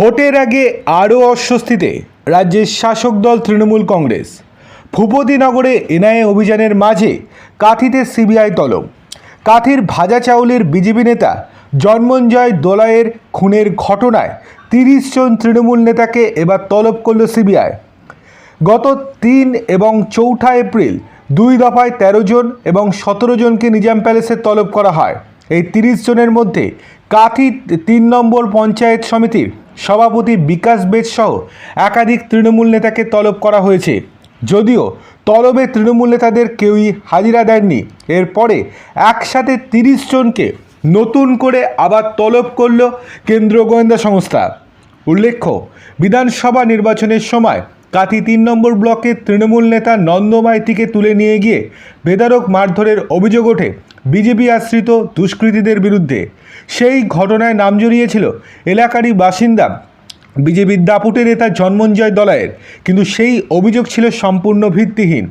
ভোটের আগে আরও অস্বস্তিতে রাজ্যের শাসক দল তৃণমূল কংগ্রেস। ভূপতিনগরে এনআইএ অভিযানের মাঝে কাঁথিতে সিবিআই তলব। কাঁথির ভাজা চাউলের বিজেপি নেতা জন্মঞ্জয় দোলায়ের খুনের ঘটনায় তিরিশ জন তৃণমূল নেতাকে এবার তলব করল সিবিআই। গত তিন এবং চৌঠা এপ্রিল দুই দফায় তেরো জন এবং সতেরো জনকে নিজাম প্যালেসে তলব করা হয়। এই তিরিশ জনের মধ্যে কাথি তিন নম্বর পঞ্চায়েত সমিতির সভাপতি বিকাশ বেদ সহ একাধিক তৃণমূল নেতাকে তলব করা হয়েছে। যদিও তলবে তৃণমূল নেতাদের কেউই হাজিরা দেননি। এরপরে একসাথে তিরিশ জনকে নতুন করে আবার তলব করল কেন্দ্রীয় গোয়েন্দা সংস্থা। উল্লেখ্য, বিধানসভা নির্বাচনের সময় কাথি তিন নম্বর ব্লকের তৃণমূল নেতা নন্দ মাইতিকে তুলে নিয়ে গিয়ে বেদারক মারধরের অভিযোগ ওঠে বিজেপি আশ্রিত দুষ্কৃতীদের বিরুদ্ধে। সেই ঘটনায় নাম জড়িয়েছিল এলাকারই বাসিন্দা বিজেপির দাপুটে নেতা জন্মঞ্জয় দলায়ের কিন্তু সেই অভিযোগ ছিল সম্পূর্ণ ভিত্তিহীন।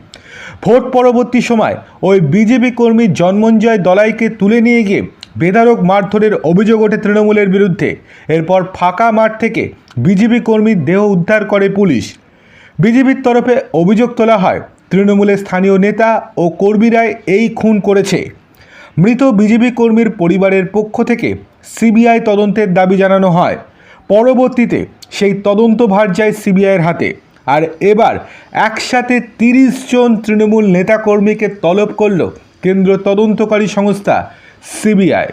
ভোট পরবর্তী সময় ওই বিজেপি কর্মী জন্মঞ্জয় দলাইকে তুলে নিয়ে গিয়ে বেধারক মারধরের অভিযোগ ওঠে তৃণমূলের বিরুদ্ধে। এরপর ফাঁকা মাঠ থেকে বিজেপি কর্মীর দেহ উদ্ধার করে পুলিশ। বিজেপির তরফে অভিযোগ তোলা হয়, তৃণমূলের স্থানীয় নেতা ও কর্মীরাই এই খুন করেছে। মৃত বিজেপি কর্মীর পরিবারের পক্ষ থেকে সিবিআই তদন্তের দাবি জানানো হয়। পরবর্তীতে সেই তদন্তভার যায় সিবিআইয়ের হাতে। আর এবার একসাথে তিরিশ জন তৃণমূল নেতাকর্মীকে তলব করল কেন্দ্র তদন্তকারী সংস্থা সিবিআই।